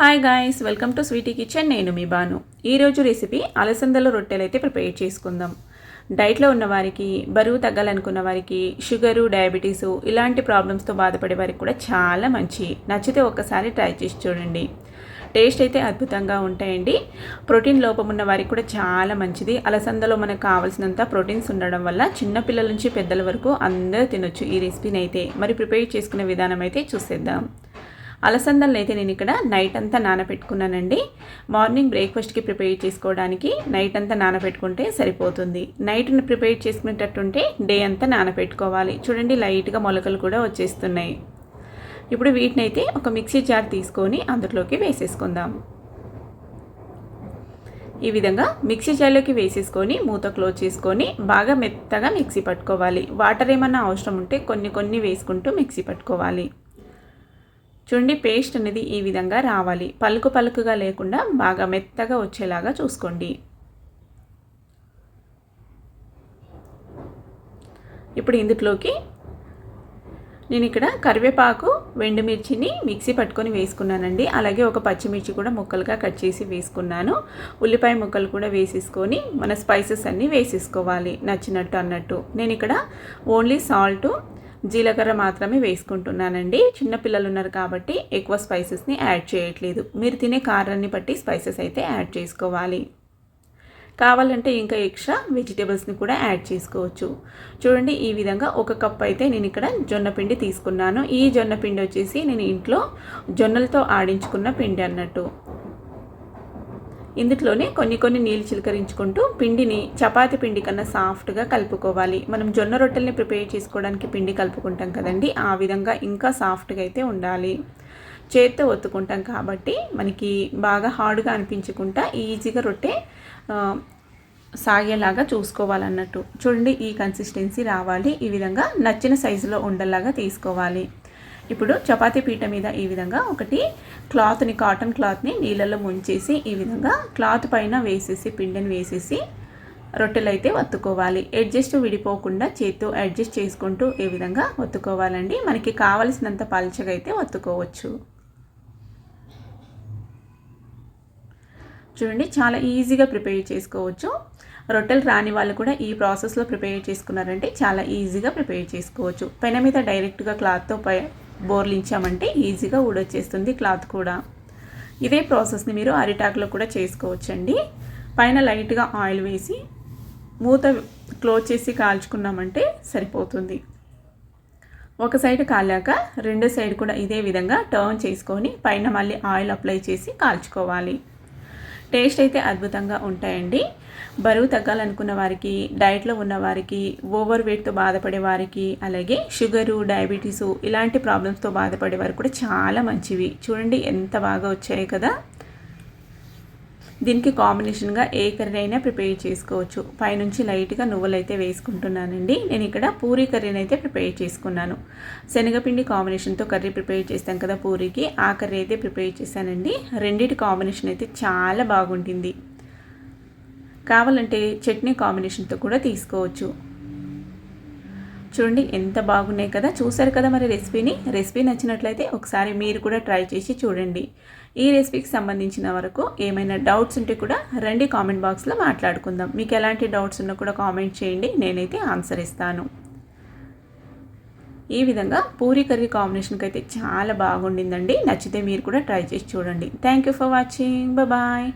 Hi guys welcome to sweety kitchen నేను మీ బాను. ఈరోజు రెసిపీ అలసందల రొట్టెలు అయితే ప్రిపేర్ చేసుకుందాం. డైట్లో ఉన్న వారికి బరువు తగ్గాలనుకున్న వారికి షుగరు డయాబెటీసు ఇలాంటి ప్రాబ్లమ్స్తో బాధపడే వారికి కూడా చాలా మంచి. నచ్చితే ఒక్కసారి ట్రై చేసి చూడండి. టేస్ట్ అయితే అద్భుతంగా ఉంటాయండి. ప్రోటీన్ లోపం ఉన్న వారికి కూడా చాలా మంచిది. అలసందలో మనకు కావాల్సినంత ప్రోటీన్స్ ఉండడం వల్ల చిన్నపిల్లల నుంచి పెద్దల వరకు అందరూ తినొచ్చు ఈ రెసిపీని అయితే మరి ప్రిపేర్ చేసుకునే విధానం అయితే చూసేద్దాం. అలసందలను అయితే నేను ఇక్కడ నైట్ అంతా నానబెట్టుకున్నానండి మార్నింగ్ బ్రేక్ఫాస్ట్కి ప్రిపేర్ చేసుకోవడానికి నైట్ అంతా నానబెట్టుకుంటే సరిపోతుంది. నైట్ని ప్రిపేర్ చేసుకునేటట్టుంటే డే అంతా నానబెట్టుకోవాలి చూడండి లైట్గా మొలకలు కూడా వచ్చేస్తున్నాయి. ఇప్పుడు వీటిని అయితే ఒక మిక్సీ జార్ తీసుకొని అందులోకి వేసేసుకుందాం. ఈ విధంగా మిక్సీ జార్లోకి వేసేసుకొని మూత క్లోజ్ చేసుకొని బాగా మెత్తగా మిక్సీ పట్టుకోవాలి. వాటర్ ఏమన్నా అవసరం ఉంటే కొన్ని కొన్ని వేసుకుంటూ మిక్సీ పట్టుకోవాలి. చూడండి పేస్ట్ అనేది ఈ విధంగా రావాలి. పలుకు పలుకుగా లేకుండా బాగా మెత్తగా వచ్చేలాగా చూసుకోండి. ఇప్పుడు ఇందులోకి నేను ఇక్కడ కరివేపాకు వెండుమిర్చిని మిక్సీ పట్టుకొని వేసుకున్నానండి. అలాగే ఒక పచ్చిమిర్చి కూడా ముక్కలుగా కట్ చేసి వేసుకున్నాను. ఉల్లిపాయ ముక్కలు కూడా వేసేసుకొని మన స్పైసెస్ అన్నీ వేసేసుకోవాలి నచ్చినట్టు అన్నట్టు. నేను ఇక్కడ ఓన్లీ సాల్ట్ జీలకర్ర మాత్రమే వేసుకుంటున్నానండి. చిన్నపిల్లలు ఉన్నారు కాబట్టి ఎక్కువ స్పైసెస్ని యాడ్ చేయట్లేదు. మీరు తినే కారాన్ని బట్టి స్పైసెస్ అయితే యాడ్ చేసుకోవాలి. కావాలంటే ఇంకా ఎక్స్ట్రా వెజిటేబుల్స్ని కూడా యాడ్ చేసుకోవచ్చు. చూడండి ఈ విధంగా ఒక కప్ అయితే నేను ఇక్కడ జొన్న పిండి తీసుకున్నాను. ఈ జొన్న పిండి వచ్చేసి నేను ఇంట్లో జొన్నలతో ఆడించుకున్న పిండి అన్నట్టు. ఇందులోనే కొన్ని కొన్ని నీళ్ళు చిలకరించుకుంటూ పిండిని చపాతి పిండి కన్నా సాఫ్ట్గా కలుపుకోవాలి. మనం జొన్న రొట్టెల్ని ప్రిపేర్ చేసుకోవడానికి పిండి కలుపుకుంటాం కదండి ఆ విధంగా ఇంకా సాఫ్ట్గా అయితే ఉండాలి. చేత్తో ఒత్తుకుంటాం కాబట్టి మనకి బాగా హార్డ్గా అనిపించకుండా ఈజీగా రొట్టె సాగేలాగా చూసుకోవాలన్నట్టు. చూడండి ఈ కన్సిస్టెన్సీ రావాలి. ఈ విధంగా నచ్చిన సైజులో ఉండేలాగా తీసుకోవాలి. ఇప్పుడు చపాతీ పీట మీద ఈ విధంగా ఒకటి క్లాత్ని కాటన్ క్లాత్ని నీళ్ళలో ముంచేసి ఈ విధంగా క్లాత్ పైన వేసేసి పిండిని వేసేసి రొట్టెలు అయితే వత్తుకోవాలి అడ్జస్ట్ విడిపోకుండా చేత్తో అడ్జస్ట్ చేసుకుంటూ ఈ విధంగా వత్తుకోవాలండి మనకి కావలసినంత పల్చగా అయితే వత్తుకోవచ్చు చూడండి చాలా ఈజీగా ప్రిపేర్ చేసుకోవచ్చు. రొట్టెలు రాని వాళ్ళు కూడా ఈ ప్రాసెస్లో ప్రిపేర్ చేసుకున్నారంటే చాలా ఈజీగా ప్రిపేర్ చేసుకోవచ్చు. పెన మీద డైరెక్ట్గా క్లాత్తో పై బోర్లించామంటే ఈజీగా ఊడొచ్చేస్తుంది క్లాత్ కూడా. ఇదే ప్రాసెస్ని మీరు అరిటాకులో కూడా చేసుకోవచ్చండి. పైన లైట్గా ఆయిల్ వేసి మూత క్లోజ్ చేసి కాల్చుకున్నామంటే సరిపోతుంది. ఒక సైడ్ కాలాక రెండో సైడ్ కూడా ఇదే విధంగా టర్న్ చేసుకొని పైన మళ్ళీ ఆయిల్ అప్లై చేసి కాల్చుకోవాలి. టేస్ట్ అయితే అద్భుతంగా ఉంటాయండి. బరువు తగ్గాలనుకున్న వారికి డైట్లో ఉన్న వారికి ఓవర్ వెయిట్తో బాధపడే వారికి అలాగే షుగరు డయాబెటీసు ఇలాంటి ప్రాబ్లమ్స్తో బాధపడే వారికి కూడా చాలా మంచివి. చూడండి ఎంత బాగా వచ్చాయి కదా. దీనికి కాంబినేషన్గా ఏ కర్రీ అయినా ప్రిపేర్ చేసుకోవచ్చు. పైనుంచి లైట్గా నువ్వులు అయితే వేసుకుంటున్నానండి. నేను ఇక్కడ పూరీ కర్రీని అయితే ప్రిపేర్ చేసుకున్నాను. శనగపిండి కాంబినేషన్తో కర్రీ ప్రిపేర్ చేస్తాం కదా పూరీకి. ఆ కర్రీ అయితే ప్రిపేర్ చేశానండి. రెండింటి కాంబినేషన్ అయితే చాలా బాగుంటుంది. కావాలంటే చట్నీ కాంబినేషన్తో కూడా తీసుకోవచ్చు. చూడండి ఎంత బాగున్నాయి కదా. చూసారు కదా మరి రెసిపీని? రెసిపీ నచ్చినట్లయితే ఒకసారి మీరు కూడా ట్రై చేసి చూడండి. ఈ రెసిపీకి సంబంధించిన వరకు ఏమైనా డౌట్స్ ఉంటే కూడా రండి కామెంట్ బాక్స్లో మాట్లాడుకుందాం. మీకు ఎలాంటి డౌట్స్ ఉన్నా కూడా కామెంట్ చేయండి నేనైతే ఆన్సర్ ఇస్తాను. ఈ విధంగా పూరీ కర్రీ కాంబినేషన్కి అయితే చాలా బాగుండిందండి. నచ్చితే మీరు కూడా ట్రై చేసి చూడండి. Thank you for watching. Bye.